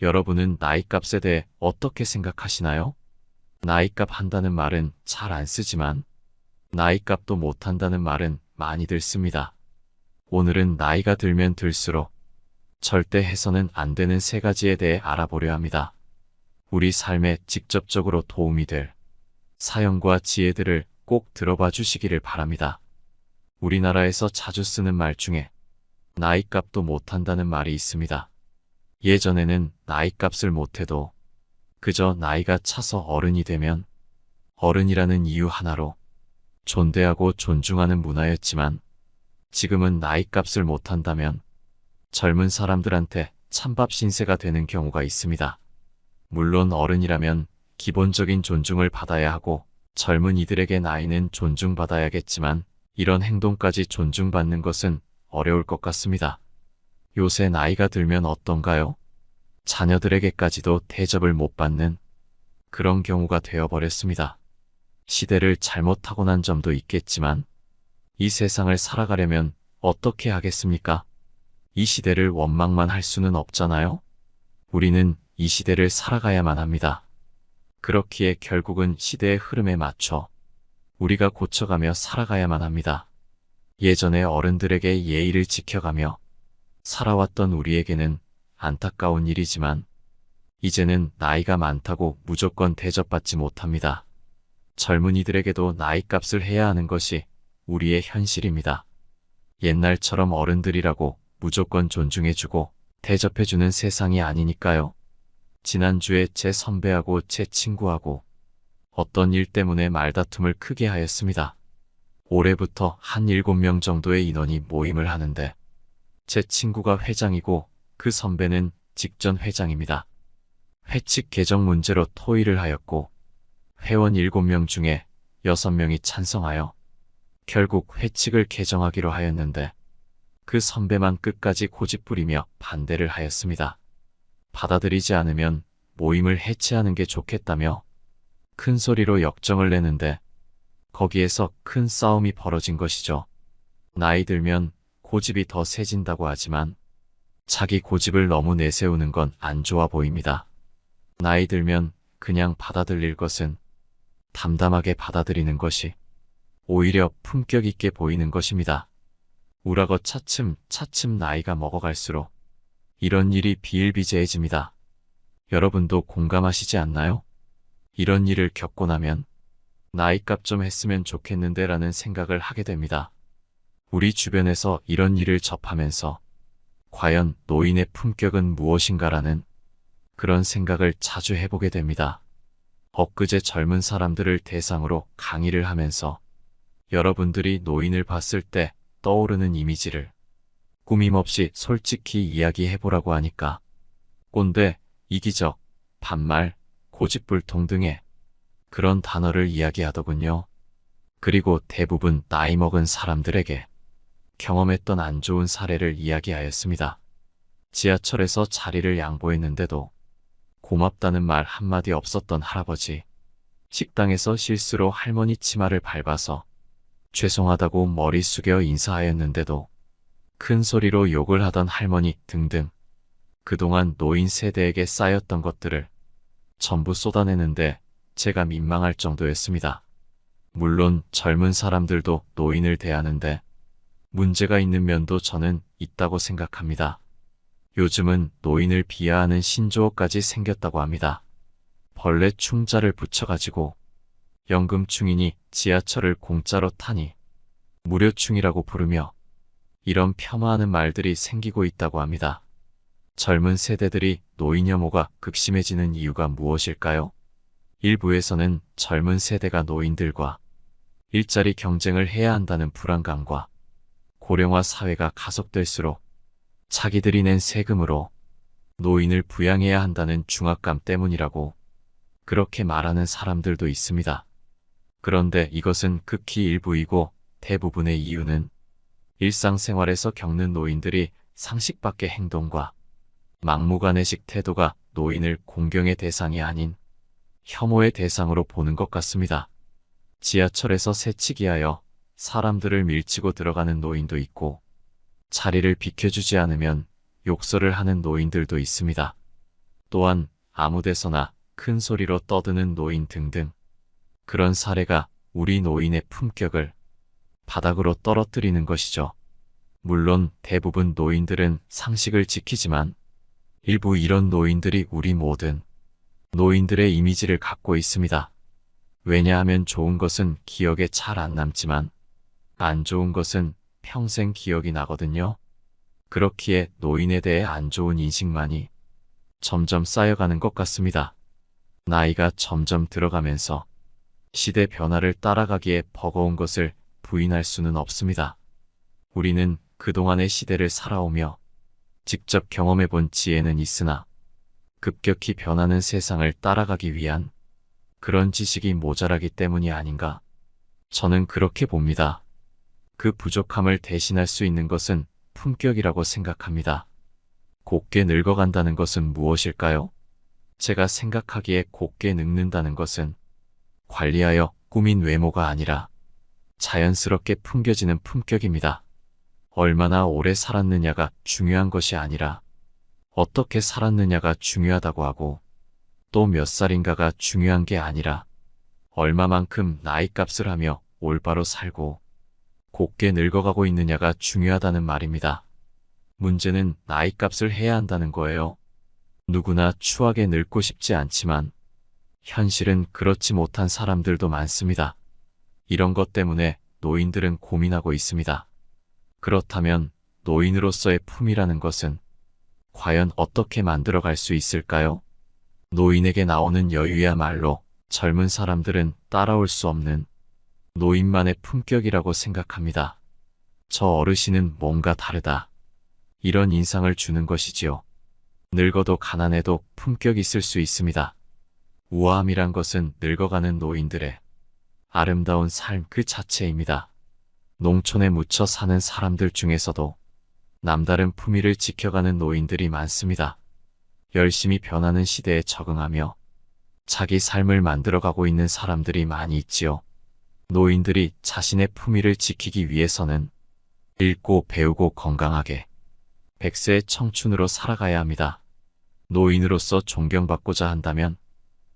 여러분은 나이값에 대해 어떻게 생각하시나요? 나이값 한다는 말은 잘 안 쓰지만 나이값도 못한다는 말은 많이들 씁니다. 오늘은 나이가 들면 들수록 절대 해서는 안 되는 세 가지에 대해 알아보려 합니다. 우리 삶에 직접적으로 도움이 될 사연과 지혜들을 꼭 들어봐 주시기를 바랍니다. 우리나라에서 자주 쓰는 말 중에 나이값도 못한다는 말이 있습니다. 예전에는 나이값을 못해도 그저 나이가 차서 어른이 되면 어른이라는 이유 하나로 존대하고 존중하는 문화였지만 지금은 나이값을 못한다면 젊은 사람들한테 찬밥 신세가 되는 경우가 있습니다. 물론 어른이라면 기본적인 존중을 받아야 하고 젊은 이들에게 나이는 존중받아야겠지만 이런 행동까지 존중받는 것은 어려울 것 같습니다. 요새 나이가 들면 어떤가요? 자녀들에게까지도 대접을 못 받는 그런 경우가 되어버렸습니다. 시대를 잘못 타고난 점도 있겠지만 이 세상을 살아가려면 어떻게 하겠습니까? 이 시대를 원망만 할 수는 없잖아요? 우리는 이 시대를 살아가야만 합니다. 그렇기에 결국은 시대의 흐름에 맞춰 우리가 고쳐가며 살아가야만 합니다. 예전의 어른들에게 예의를 지켜가며 살아왔던 우리에게는 안타까운 일이지만 이제는 나이가 많다고 무조건 대접받지 못합니다. 젊은이들에게도 나이값을 해야 하는 것이 우리의 현실입니다. 옛날처럼 어른들이라고 무조건 존중해주고 대접해주는 세상이 아니니까요. 지난주에 제 선배하고 제 친구하고 어떤 일 때문에 말다툼을 크게 하였습니다. 올해부터 한 7명 정도의 인원이 모임을 하는데 제 친구가 회장이고 그 선배는 직전 회장입니다. 회칙 개정 문제로 토의를 하였고 회원 7명 중에 6명이 찬성하여 결국 회칙을 개정하기로 하였는데 그 선배만 끝까지 고집부리며 반대를 하였습니다. 받아들이지 않으면 모임을 해체하는 게 좋겠다며 큰 소리로 역정을 내는데 거기에서 큰 싸움이 벌어진 것이죠. 나이 들면 고집이 더 세진다고 하지만 자기 고집을 너무 내세우는 건 안 좋아 보입니다. 나이 들면 그냥 받아들일 것은 담담하게 받아들이는 것이 오히려 품격 있게 보이는 것입니다. 우라고 차츰 차츰 나이가 먹어갈수록 이런 일이 비일비재해집니다. 여러분도 공감하시지 않나요? 이런 일을 겪고 나면 나이값 좀 했으면 좋겠는데 라는 생각을 하게 됩니다. 우리 주변에서 이런 일을 접하면서 과연 노인의 품격은 무엇인가라는 그런 생각을 자주 해보게 됩니다. 엊그제 젊은 사람들을 대상으로 강의를 하면서 여러분들이 노인을 봤을 때 떠오르는 이미지를 꾸밈없이 솔직히 이야기해보라고 하니까 꼰대, 이기적, 반말, 고집불통 등의 그런 단어를 이야기하더군요. 그리고 대부분 나이 먹은 사람들에게 경험했던 안 좋은 사례를 이야기하였습니다. 지하철에서 자리를 양보했는데도 고맙다는 말 한마디 없었던 할아버지. 식당에서 실수로 할머니 치마를 밟아서 죄송하다고 머리 숙여 인사하였는데도 큰 소리로 욕을 하던 할머니 등등 그동안 노인 세대에게 쌓였던 것들을 전부 쏟아내는데 제가 민망할 정도였습니다. 물론 젊은 사람들도 노인을 대하는데 문제가 있는 면도 저는 있다고 생각합니다. 요즘은 노인을 비하하는 신조어까지 생겼다고 합니다. 벌레 충자를 붙여가지고 연금충이니 지하철을 공짜로 타니 무료충이라고 부르며 이런 폄하하는 말들이 생기고 있다고 합니다. 젊은 세대들이 노인 혐오가 극심해지는 이유가 무엇일까요? 일부에서는 젊은 세대가 노인들과 일자리 경쟁을 해야 한다는 불안감과 고령화 사회가 가속될수록 자기들이 낸 세금으로 노인을 부양해야 한다는 중압감 때문이라고 그렇게 말하는 사람들도 있습니다. 그런데 이것은 극히 일부이고 대부분의 이유는 일상생활에서 겪는 노인들이 상식 밖의 행동과 막무가내식 태도가 노인을 공경의 대상이 아닌 혐오의 대상으로 보는 것 같습니다. 지하철에서 새치기하여 사람들을 밀치고 들어가는 노인도 있고 자리를 비켜주지 않으면 욕설을 하는 노인들도 있습니다. 또한 아무 데서나 큰 소리로 떠드는 노인 등등. 그런 사례가 우리 노인의 품격을 바닥으로 떨어뜨리는 것이죠. 물론 대부분 노인들은 상식을 지키지만 일부 이런 노인들이 우리 모든 노인들의 이미지를 갖고 있습니다. 왜냐하면 좋은 것은 기억에 잘 안 남지만 안 좋은 것은 평생 기억이 나거든요. 그렇기에 노인에 대해 안 좋은 인식만이 점점 쌓여가는 것 같습니다. 나이가 점점 들어가면서 시대 변화를 따라가기에 버거운 것을 부인할 수는 없습니다. 우리는 그동안의 시대를 살아오며 직접 경험해 본 지혜는 있으나 급격히 변하는 세상을 따라가기 위한 그런 지식이 모자라기 때문이 아닌가. 저는 그렇게 봅니다. 그 부족함을 대신할 수 있는 것은 품격이라고 생각합니다. 곱게 늙어간다는 것은 무엇일까요? 제가 생각하기에 곱게 늙는다는 것은 관리하여 꾸민 외모가 아니라 자연스럽게 풍겨지는 품격입니다. 얼마나 오래 살았느냐가 중요한 것이 아니라 어떻게 살았느냐가 중요하다고 하고 또 몇 살인가가 중요한 게 아니라 얼마만큼 나이 값을 하며 올바로 살고 곱게 늙어가고 있느냐가 중요하다는 말입니다. 문제는 나이 값을 해야 한다는 거예요. 누구나 추하게 늙고 싶지 않지만 현실은 그렇지 못한 사람들도 많습니다. 이런 것 때문에 노인들은 고민하고 있습니다. 그렇다면 노인으로서의 품이라는 것은 과연 어떻게 만들어갈 수 있을까요? 노인에게 나오는 여유야말로 젊은 사람들은 따라올 수 없는 노인만의 품격이라고 생각합니다. 저 어르신은 뭔가 다르다. 이런 인상을 주는 것이지요. 늙어도 가난해도 품격이 있을 수 있습니다. 우아함이란 것은 늙어가는 노인들의 아름다운 삶 그 자체입니다. 농촌에 묻혀 사는 사람들 중에서도 남다른 품위를 지켜가는 노인들이 많습니다. 열심히 변하는 시대에 적응하며 자기 삶을 만들어가고 있는 사람들이 많이 있지요. 노인들이 자신의 품위를 지키기 위해서는 읽고 배우고 건강하게 백세의 청춘으로 살아가야 합니다. 노인으로서 존경받고자 한다면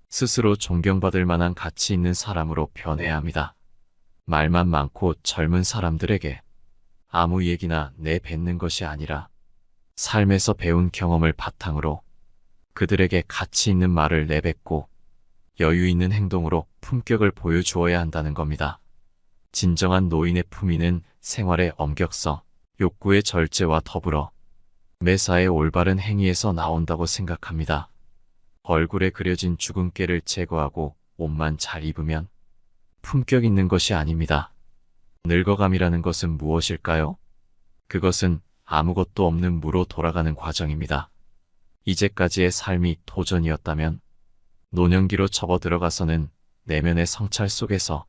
스스로 존경받을 만한 가치 있는 사람으로 변해야 합니다. 말만 많고 젊은 사람들에게 아무 얘기나 내뱉는 것이 아니라 삶에서 배운 경험을 바탕으로 그들에게 가치 있는 말을 내뱉고 여유 있는 행동으로 품격을 보여주어야 한다는 겁니다. 진정한 노인의 품위는 생활의 엄격성, 욕구의 절제와 더불어 매사의 올바른 행위에서 나온다고 생각합니다. 얼굴에 그려진 주근깨를 제거하고 옷만 잘 입으면 품격 있는 것이 아닙니다. 늙어감이라는 것은 무엇일까요? 그것은 아무것도 없는 무로 돌아가는 과정입니다. 이제까지의 삶이 도전이었다면 노년기로 접어 들어가서는 내면의 성찰 속에서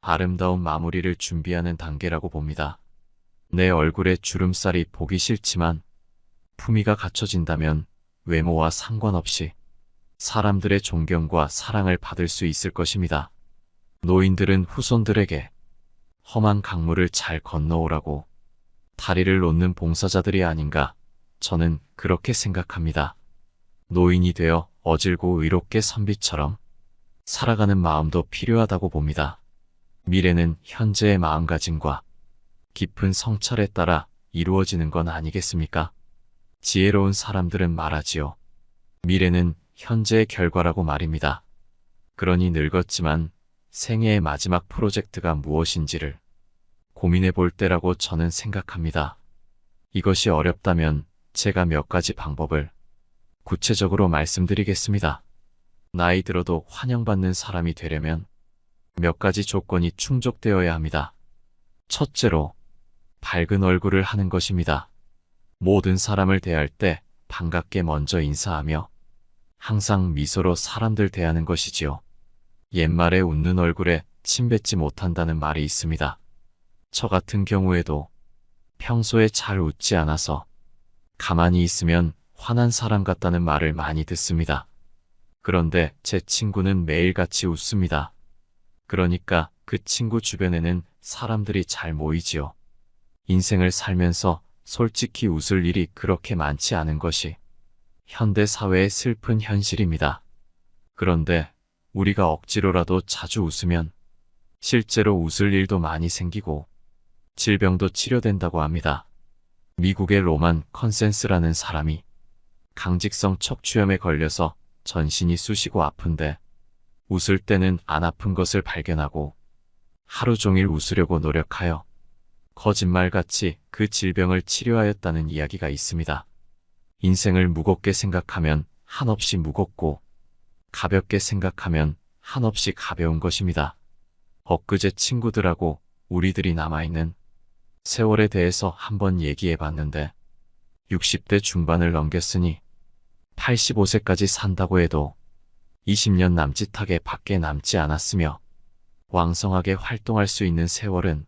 아름다운 마무리를 준비하는 단계라고 봅니다. 내 얼굴에 주름살이 보기 싫지만 품위가 갖춰진다면 외모와 상관없이 사람들의 존경과 사랑을 받을 수 있을 것입니다. 노인들은 후손들에게 험한 강물을 잘 건너오라고 다리를 놓는 봉사자들이 아닌가 저는 그렇게 생각합니다. 노인이 되어 어질고 의롭게 선비처럼 살아가는 마음도 필요하다고 봅니다. 미래는 현재의 마음가짐과 깊은 성찰에 따라 이루어지는 건 아니겠습니까? 지혜로운 사람들은 말하지요. 미래는 현재의 결과라고 말입니다. 그러니 늙었지만 생애의 마지막 프로젝트가 무엇인지를 고민해 볼 때라고 저는 생각합니다. 이것이 어렵다면 제가 몇 가지 방법을 구체적으로 말씀드리겠습니다. 나이 들어도 환영받는 사람이 되려면 몇 가지 조건이 충족되어야 합니다. 첫째로 밝은 얼굴을 하는 것입니다. 모든 사람을 대할 때 반갑게 먼저 인사하며 항상 미소로 사람들 대하는 것이지요. 옛말에 웃는 얼굴에 침 뱉지 못한다는 말이 있습니다. 저 같은 경우에도 평소에 잘 웃지 않아서 가만히 있으면 화난 사람 같다는 말을 많이 듣습니다. 그런데 제 친구는 매일같이 웃습니다. 그러니까 그 친구 주변에는 사람들이 잘 모이지요. 인생을 살면서 솔직히 웃을 일이 그렇게 많지 않은 것이 현대 사회의 슬픈 현실입니다. 그런데 우리가 억지로라도 자주 웃으면 실제로 웃을 일도 많이 생기고 질병도 치료된다고 합니다. 미국의 로만 컨센스라는 사람이 강직성 척추염에 걸려서 전신이 쑤시고 아픈데 웃을 때는 안 아픈 것을 발견하고 하루 종일 웃으려고 노력하여 거짓말같이 그 질병을 치료하였다는 이야기가 있습니다. 인생을 무겁게 생각하면 한없이 무겁고 가볍게 생각하면 한없이 가벼운 것입니다. 엊그제 친구들하고 우리들이 남아있는 세월에 대해서 한번 얘기해 봤는데 60대 중반을 넘겼으니 85세까지 산다고 해도 20년 남짓하게 밖에 남지 않았으며 왕성하게 활동할 수 있는 세월은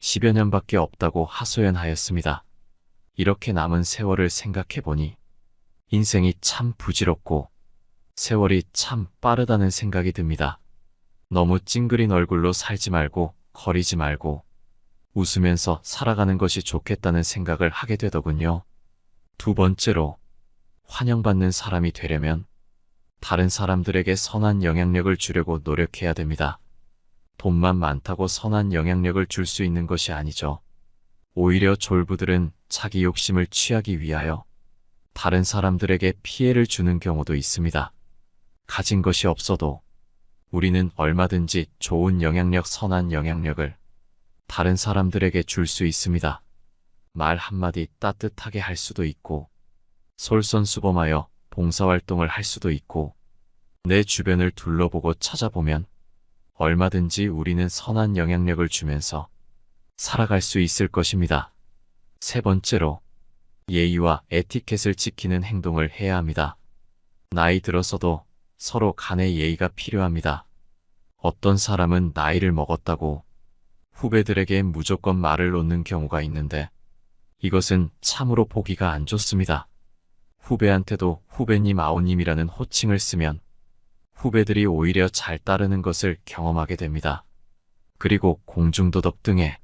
10여 년밖에 없다고 하소연하였습니다. 이렇게 남은 세월을 생각해 보니 인생이 참 부질없고 세월이 참 빠르다는 생각이 듭니다. 너무 찡그린 얼굴로 살지 말고 거리지 말고 웃으면서 살아가는 것이 좋겠다는 생각을 하게 되더군요. 두 번째로 환영받는 사람이 되려면 다른 사람들에게 선한 영향력을 주려고 노력해야 됩니다. 돈만 많다고 선한 영향력을 줄 수 있는 것이 아니죠. 오히려 졸부들은 자기 욕심을 취하기 위하여 다른 사람들에게 피해를 주는 경우도 있습니다. 가진 것이 없어도 우리는 얼마든지 좋은 영향력, 선한 영향력을 다른 사람들에게 줄 수 있습니다. 말 한마디 따뜻하게 할 수도 있고, 솔선수범하여 봉사활동을 할 수도 있고, 내 주변을 둘러보고 찾아보면 얼마든지 우리는 선한 영향력을 주면서 살아갈 수 있을 것입니다. 세 번째로, 예의와 에티켓을 지키는 행동을 해야 합니다. 나이 들어서도 서로 간의 예의가 필요합니다. 어떤 사람은 나이를 먹었다고 후배들에게 무조건 말을 놓는 경우가 있는데 이것은 참으로 보기가 안 좋습니다. 후배한테도 후배님 아우님이라는 호칭을 쓰면 후배들이 오히려 잘 따르는 것을 경험하게 됩니다. 그리고 공중도덕 등의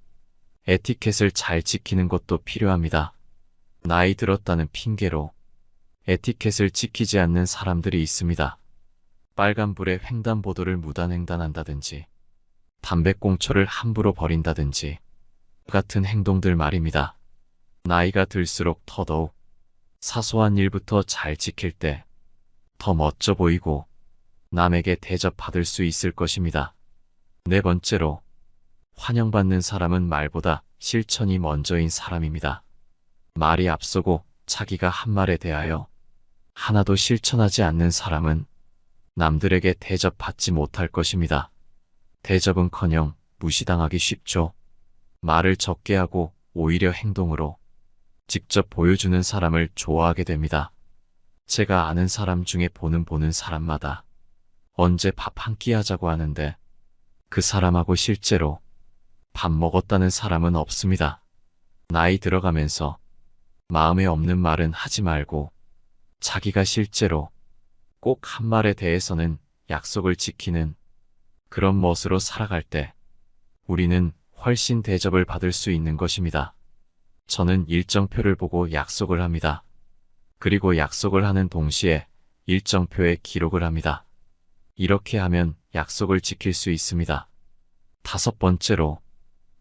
에티켓을 잘 지키는 것도 필요합니다. 나이 들었다는 핑계로 에티켓을 지키지 않는 사람들이 있습니다. 빨간불에 횡단보도를 무단횡단한다든지 담배꽁초를 함부로 버린다든지 같은 행동들 말입니다. 나이가 들수록 더더욱 사소한 일부터 잘 지킬 때 더 멋져 보이고 남에게 대접받을 수 있을 것입니다. 네 번째로 환영받는 사람은 말보다 실천이 먼저인 사람입니다. 말이 앞서고 자기가 한 말에 대하여 하나도 실천하지 않는 사람은 남들에게 대접받지 못할 것입니다. 대접은커녕 무시당하기 쉽죠. 말을 적게 하고 오히려 행동으로 직접 보여주는 사람을 좋아하게 됩니다. 제가 아는 사람 중에 보는 보는 사람마다 언제 밥 한 끼 하자고 하는데 그 사람하고 실제로 밥 먹었다는 사람은 없습니다. 나이 들어가면서 마음에 없는 말은 하지 말고 자기가 실제로 꼭 한 말에 대해서는 약속을 지키는 그런 멋으로 살아갈 때 우리는 훨씬 대접을 받을 수 있는 것입니다. 저는 일정표를 보고 약속을 합니다. 그리고 약속을 하는 동시에 일정표에 기록을 합니다. 이렇게 하면 약속을 지킬 수 있습니다. 다섯 번째로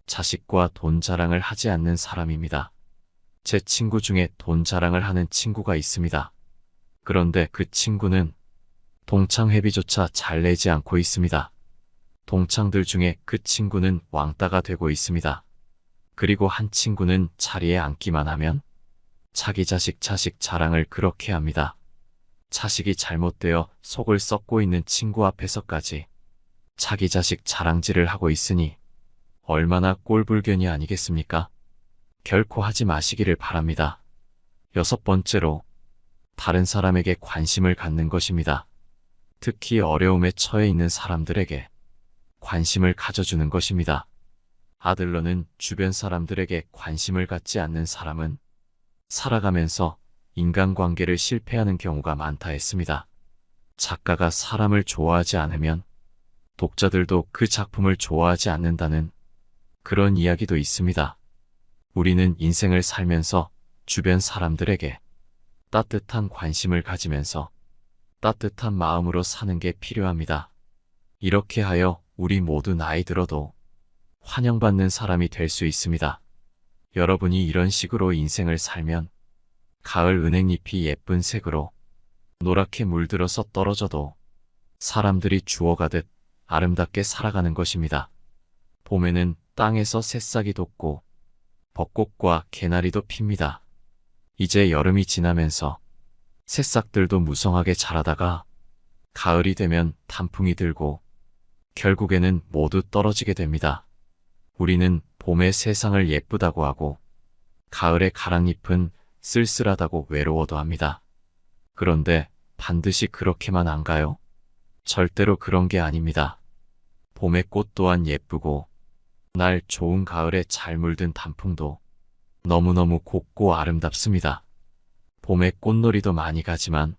자식과 돈 자랑을 하지 않는 사람입니다. 제 친구 중에 돈 자랑을 하는 친구가 있습니다. 그런데 그 친구는 동창회비조차 잘 내지 않고 있습니다. 동창들 중에 그 친구는 왕따가 되고 있습니다. 그리고 한 친구는 자리에 앉기만 하면 자기 자식 자식 자랑을 그렇게 합니다. 자식이 잘못되어 속을 썩고 있는 친구 앞에서까지 자기 자식 자랑질을 하고 있으니 얼마나 꼴불견이 아니겠습니까? 결코 하지 마시기를 바랍니다. 여섯 번째로 다른 사람에게 관심을 갖는 것입니다. 특히 어려움에 처해 있는 사람들에게 관심을 가져주는 것입니다. 아들러는 주변 사람들에게 관심을 갖지 않는 사람은 살아가면서 인간관계를 실패하는 경우가 많다 했습니다. 작가가 사람을 좋아하지 않으면 독자들도 그 작품을 좋아하지 않는다는 그런 이야기도 있습니다. 우리는 인생을 살면서 주변 사람들에게 따뜻한 관심을 가지면서 따뜻한 마음으로 사는 게 필요합니다. 이렇게 하여 우리 모두 나이 들어도 환영받는 사람이 될 수 있습니다. 여러분이 이런 식으로 인생을 살면 가을 은행잎이 예쁜 색으로 노랗게 물들어서 떨어져도 사람들이 주워가듯 아름답게 살아가는 것입니다. 봄에는 땅에서 새싹이 돋고 벚꽃과 개나리도 핍니다. 이제 여름이 지나면서 새싹들도 무성하게 자라다가 가을이 되면 단풍이 들고 결국에는 모두 떨어지게 됩니다. 우리는 봄의 세상을 예쁘다고 하고 가을의 가랑잎은 쓸쓸하다고 외로워도 합니다. 그런데 반드시 그렇게만 안 가요? 절대로 그런 게 아닙니다. 봄의 꽃 또한 예쁘고 날 좋은 가을에 잘 물든 단풍도 너무너무 곱고 아름답습니다. 봄에 꽃놀이도 많이 가지만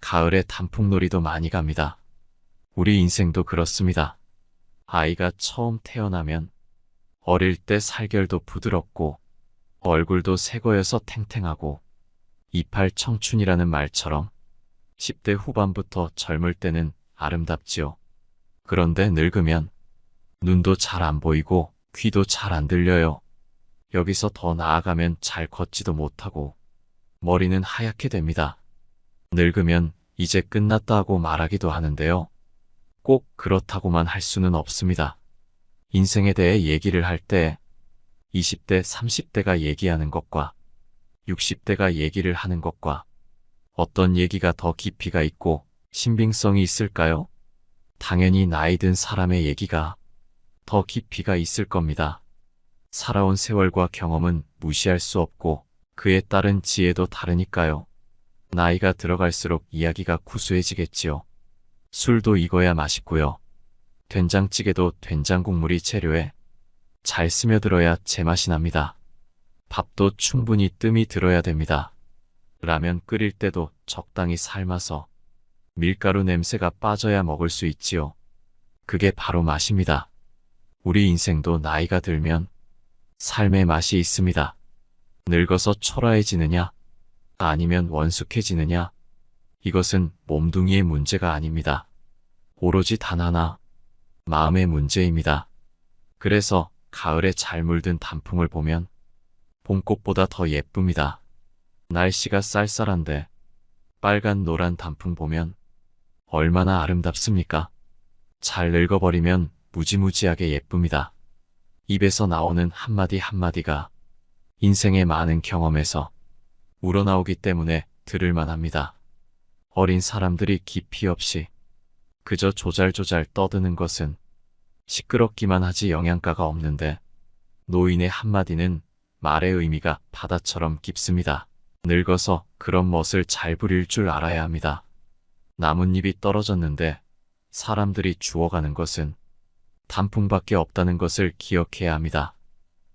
가을에 단풍놀이도 많이 갑니다. 우리 인생도 그렇습니다. 아이가 처음 태어나면 어릴 때 살결도 부드럽고 얼굴도 새거여서 탱탱하고 이팔 청춘이라는 말처럼 10대 후반부터 젊을 때는 아름답지요. 그런데 늙으면 눈도 잘 안 보이고 귀도 잘 안 들려요. 여기서 더 나아가면 잘 걷지도 못하고 머리는 하얗게 됩니다. 늙으면 이제 끝났다 하고 말하기도 하는데요. 꼭 그렇다고만 할 수는 없습니다. 인생에 대해 얘기를 할 때 20대, 30대가 얘기하는 것과 60대가 얘기를 하는 것과 어떤 얘기가 더 깊이가 있고 신빙성이 있을까요? 당연히 나이 든 사람의 얘기가 더 깊이가 있을 겁니다. 살아온 세월과 경험은 무시할 수 없고 그에 따른 지혜도 다르니까요. 나이가 들어갈수록 이야기가 구수해지겠지요. 술도 익어야 맛있고요. 된장찌개도 된장 국물이 재료에 잘 스며들어야 제맛이 납니다. 밥도 충분히 뜸이 들어야 됩니다. 라면 끓일 때도 적당히 삶아서 밀가루 냄새가 빠져야 먹을 수 있지요. 그게 바로 맛입니다. 우리 인생도 나이가 들면 삶의 맛이 있습니다. 늙어서 초라해지느냐, 아니면 원숙해지느냐, 이것은 몸뚱이의 문제가 아닙니다. 오로지 단 하나, 마음의 문제입니다. 그래서 가을에 잘 물든 단풍을 보면 봄꽃보다 더 예쁩니다. 날씨가 쌀쌀한데 빨간 노란 단풍 보면 얼마나 아름답습니까? 잘 늙어버리면 무지무지하게 예쁩니다. 입에서 나오는 한마디 한마디가 인생의 많은 경험에서 우러나오기 때문에 들을만 합니다. 어린 사람들이 깊이 없이 그저 조잘조잘 떠드는 것은 시끄럽기만 하지 영양가가 없는데 노인의 한마디는 말의 의미가 바다처럼 깊습니다. 늙어서 그런 멋을 잘 부릴 줄 알아야 합니다. 나뭇잎이 떨어졌는데 사람들이 주워가는 것은 단풍밖에 없다는 것을 기억해야 합니다.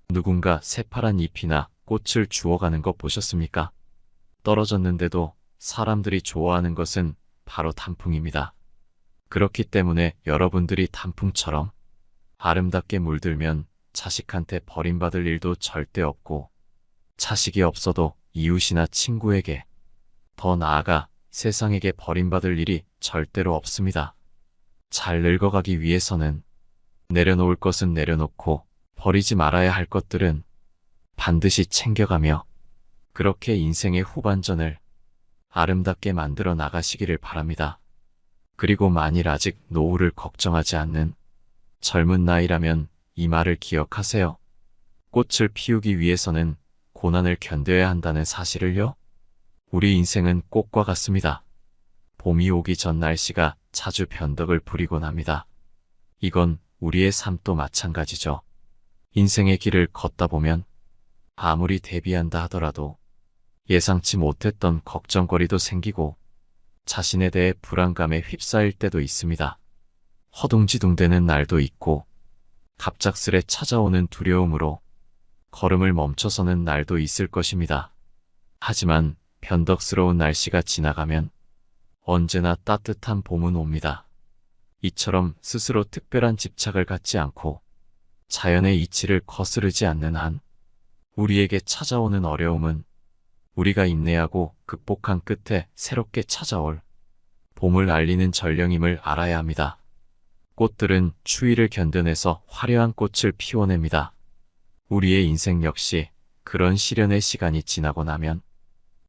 누군가 새파란 잎이나 꽃을 주워가는 것 보셨습니까? 떨어졌는데도 사람들이 좋아하는 것은 바로 단풍입니다. 그렇기 때문에 여러분들이 단풍처럼 아름답게 물들면 자식한테 버림받을 일도 절대 없고 자식이 없어도 이웃이나 친구에게 더 나아가 세상에게 버림받을 일이 절대로 없습니다. 잘 늙어가기 위해서는 내려놓을 것은 내려놓고 버리지 말아야 할 것들은 반드시 챙겨가며 그렇게 인생의 후반전을 아름답게 만들어 나가시기를 바랍니다. 그리고 만일 아직 노후를 걱정하지 않는 젊은 나이라면 이 말을 기억하세요. 꽃을 피우기 위해서는 고난을 견뎌야 한다는 사실을요. 우리 인생은 꽃과 같습니다. 봄이 오기 전 날씨가 자주 변덕을 부리곤 합니다. 이건 우리의 삶도 마찬가지죠. 인생의 길을 걷다 보면 아무리 대비한다 하더라도 예상치 못했던 걱정거리도 생기고 자신에 대해 불안감에 휩싸일 때도 있습니다. 허둥지둥대는 날도 있고 갑작스레 찾아오는 두려움으로 걸음을 멈춰서는 날도 있을 것입니다. 하지만 변덕스러운 날씨가 지나가면 언제나 따뜻한 봄은 옵니다. 이처럼 스스로 특별한 집착을 갖지 않고 자연의 이치를 거스르지 않는 한 우리에게 찾아오는 어려움은 우리가 인내하고 극복한 끝에 새롭게 찾아올 봄을 알리는 전령임을 알아야 합니다. 꽃들은 추위를 견뎌내서 화려한 꽃을 피워냅니다. 우리의 인생 역시 그런 시련의 시간이 지나고 나면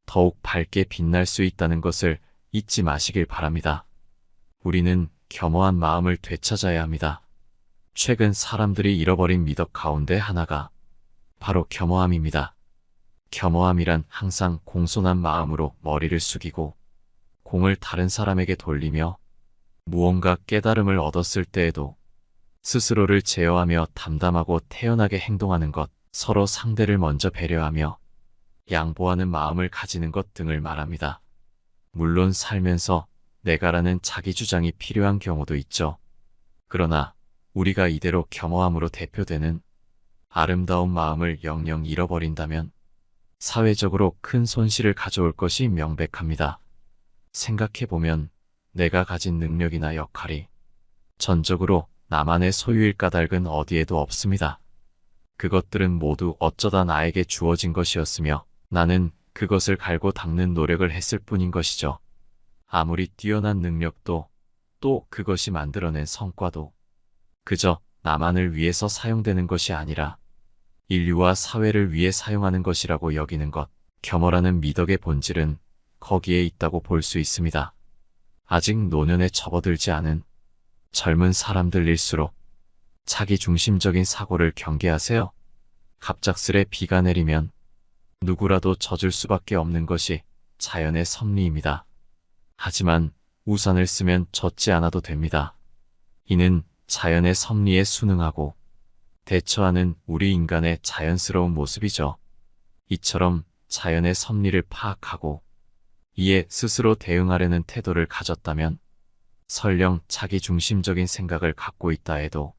더욱 밝게 빛날 수 있다는 것을 잊지 마시길 바랍니다. 우리는 겸허한 마음을 되찾아야 합니다. 최근 사람들이 잃어버린 미덕 가운데 하나가 바로 겸허함입니다. 겸허함이란 항상 공손한 마음으로 머리를 숙이고 공을 다른 사람에게 돌리며 무언가 깨달음을 얻었을 때에도 스스로를 제어하며 담담하고 태연하게 행동하는 것, 서로 상대를 먼저 배려하며 양보하는 마음을 가지는 것 등을 말합니다. 물론 살면서 내가라는 자기 주장이 필요한 경우도 있죠. 그러나 우리가 이대로 겸허함으로 대표되는 아름다운 마음을 영영 잃어버린다면 사회적으로 큰 손실을 가져올 것이 명백합니다. 생각해보면 내가 가진 능력이나 역할이 전적으로 나만의 소유일 까닭은 어디에도 없습니다. 그것들은 모두 어쩌다 나에게 주어진 것이었으며 나는 그것을 갈고 닦는 노력을 했을 뿐인 것이죠. 아무리 뛰어난 능력도 또 그것이 만들어낸 성과도 그저 나만을 위해서 사용되는 것이 아니라 인류와 사회를 위해 사용하는 것이라고 여기는 것, 겸허라는 미덕의 본질은 거기에 있다고 볼 수 있습니다. 아직 노년에 접어들지 않은 젊은 사람들일수록 자기 중심적인 사고를 경계하세요. 갑작스레 비가 내리면 누구라도 젖을 수밖에 없는 것이 자연의 섭리입니다. 하지만 우산을 쓰면 젖지 않아도 됩니다. 이는 자연의 섭리에 순응하고 대처하는 우리 인간의 자연스러운 모습이죠. 이처럼 자연의 섭리를 파악하고 이에 스스로 대응하려는 태도를 가졌다면 설령 자기 중심적인 생각을 갖고 있다 해도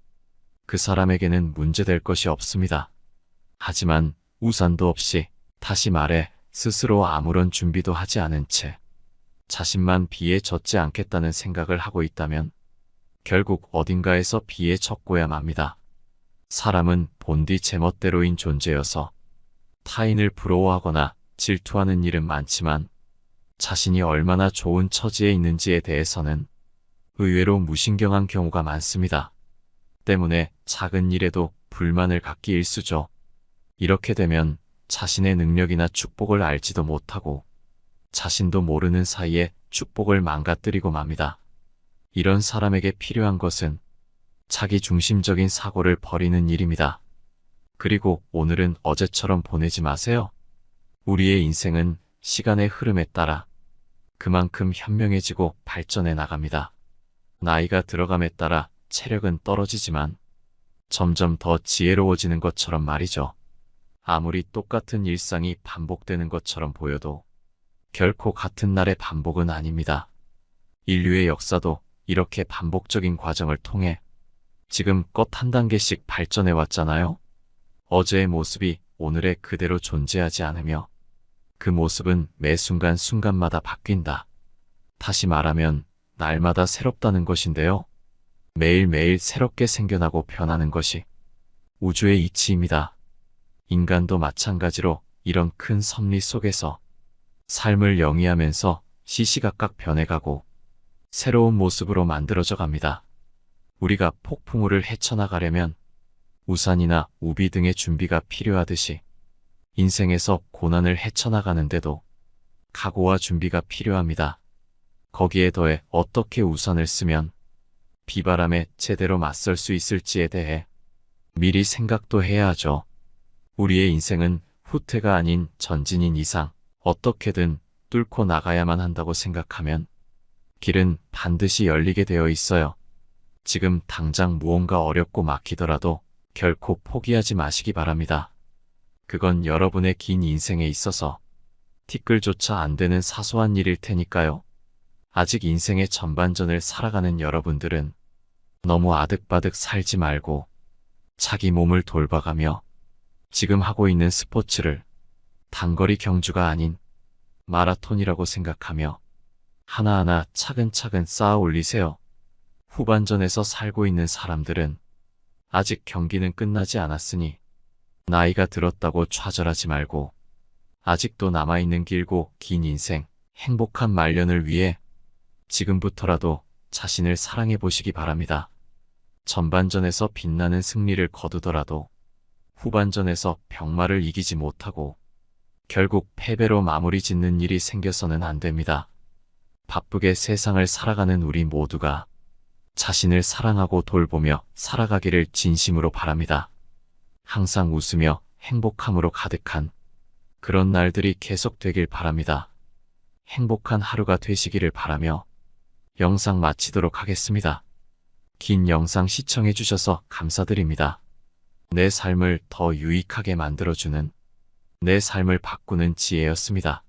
그 사람에게는 문제될 것이 없습니다. 하지만 우산도 없이 다시 말해 스스로 아무런 준비도 하지 않은 채 자신만 비에 젖지 않겠다는 생각을 하고 있다면 결국 어딘가에서 비에 젖고야 맙니다. 사람은 본디 제멋대로인 존재여서 타인을 부러워하거나 질투하는 일은 많지만 자신이 얼마나 좋은 처지에 있는지에 대해서는 의외로 무신경한 경우가 많습니다. 때문에 작은 일에도 불만을 갖기 일쑤죠. 이렇게 되면 자신의 능력이나 축복을 알지도 못하고 자신도 모르는 사이에 축복을 망가뜨리고 맙니다. 이런 사람에게 필요한 것은 자기 중심적인 사고를 버리는 일입니다. 그리고 오늘은 어제처럼 보내지 마세요. 우리의 인생은 시간의 흐름에 따라 그만큼 현명해지고 발전해 나갑니다. 나이가 들어감에 따라 체력은 떨어지지만 점점 더 지혜로워지는 것처럼 말이죠. 아무리 똑같은 일상이 반복되는 것처럼 보여도 결코 같은 날의 반복은 아닙니다. 인류의 역사도 이렇게 반복적인 과정을 통해 지금껏 한 단계씩 발전해 왔잖아요. 어제의 모습이 오늘의 그대로 존재하지 않으며 그 모습은 매 순간 순간마다 바뀐다. 다시 말하면 날마다 새롭다는 것인데요. 매일매일 새롭게 생겨나고 변하는 것이 우주의 이치입니다. 인간도 마찬가지로 이런 큰 섭리 속에서 삶을 영위하면서 시시각각 변해가고 새로운 모습으로 만들어져 갑니다. 우리가 폭풍우를 헤쳐나가려면 우산이나 우비 등의 준비가 필요하듯이 인생에서 고난을 헤쳐나가는데도 각오와 준비가 필요합니다. 거기에 더해 어떻게 우산을 쓰면 비바람에 제대로 맞설 수 있을지에 대해 미리 생각도 해야 하죠. 우리의 인생은 후퇴가 아닌 전진인 이상 어떻게든 뚫고 나가야만 한다고 생각하면 길은 반드시 열리게 되어 있어요. 지금 당장 무언가 어렵고 막히더라도 결코 포기하지 마시기 바랍니다. 그건 여러분의 긴 인생에 있어서 티끌조차 안 되는 사소한 일일 테니까요. 아직 인생의 전반전을 살아가는 여러분들은 너무 아득바득 살지 말고 자기 몸을 돌봐가며 지금 하고 있는 스포츠를 단거리 경주가 아닌 마라톤이라고 생각하며 하나하나 차근차근 쌓아 올리세요. 후반전에서 살고 있는 사람들은 아직 경기는 끝나지 않았으니 나이가 들었다고 좌절하지 말고 아직도 남아있는 길고 긴 인생, 행복한 말년을 위해 지금부터라도 자신을 사랑해 보시기 바랍니다. 전반전에서 빛나는 승리를 거두더라도 후반전에서 병마를 이기지 못하고 결국 패배로 마무리 짓는 일이 생겨서는 안 됩니다. 바쁘게 세상을 살아가는 우리 모두가 자신을 사랑하고 돌보며 살아가기를 진심으로 바랍니다. 항상 웃으며 행복함으로 가득한 그런 날들이 계속되길 바랍니다. 행복한 하루가 되시기를 바라며 영상 마치도록 하겠습니다. 긴 영상 시청해 주셔서 감사드립니다. 내 삶을 더 유익하게 만들어주는 내 삶을 바꾸는 지혜였습니다.